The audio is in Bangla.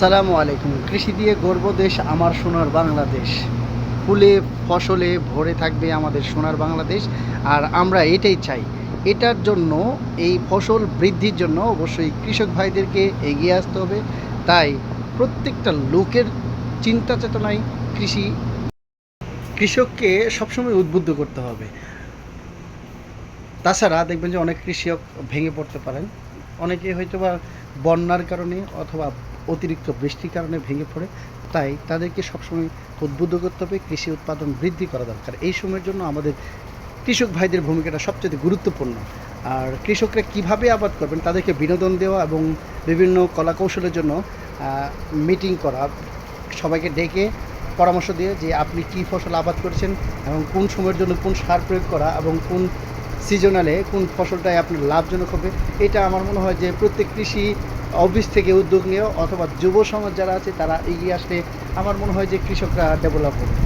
সালামু আলাইকুম। কৃষি দিয়ে গর্ব দেশ, আমার সোনার বাংলাদেশ। ফুলে, ফসলে ভরে থাকবে আমাদের সোনার বাংলাদেশ, আর আমরা এটাই চাই। এটার জন্য, এই ফসল বৃদ্ধির জন্য অবশ্যই কৃষক ভাইদেরকে এগিয়ে আসতে হবে। তাই প্রত্যেকটা লোকের চিন্তা চেতনায় কৃষি। কৃষককে সবসময় উদ্বুদ্ধ করতে হবে। তাছাড়া দেখবেন যে অনেক কৃষক ভেঙে পড়তে পারেন। অনেকে হয়তো বা বন্যার কারণে অথবা অতিরিক্ত বৃষ্টির কারণে ভেঙে পড়ে। তাই তাদেরকে সবসময় উদ্বুদ্ধ করতে হবে, কৃষি উৎপাদন বৃদ্ধি করা দরকার। এই সময়ের জন্য আমাদের কৃষক ভাইদের ভূমিকাটা সবচেয়ে গুরুত্বপূর্ণ। আর কৃষকরা কীভাবে আবাদ করবেন, তাদেরকে বিনোদন দেওয়া এবং বিভিন্ন কলা কৌশলের জন্য মিটিং করা, সবাইকে ডেকে পরামর্শ দিয়ে যে আপনি কি ফসল আবাদ করেছেন এবং কোন সময়ের জন্য কোন সার প্রয়োগ করা এবং কোন সিজনালে কোন ফসলটাই আপনার লাভজনক হবে। এটা আমার মনে হয় যে প্রত্যেক কৃষি অফিস থেকে উদ্যোগ নিয়েও অথবা যুব সমাজ যারা আছে তারা এগিয়ে আসলে আমার মনে হয় যে কৃষকরা ডেভেলপ হবে।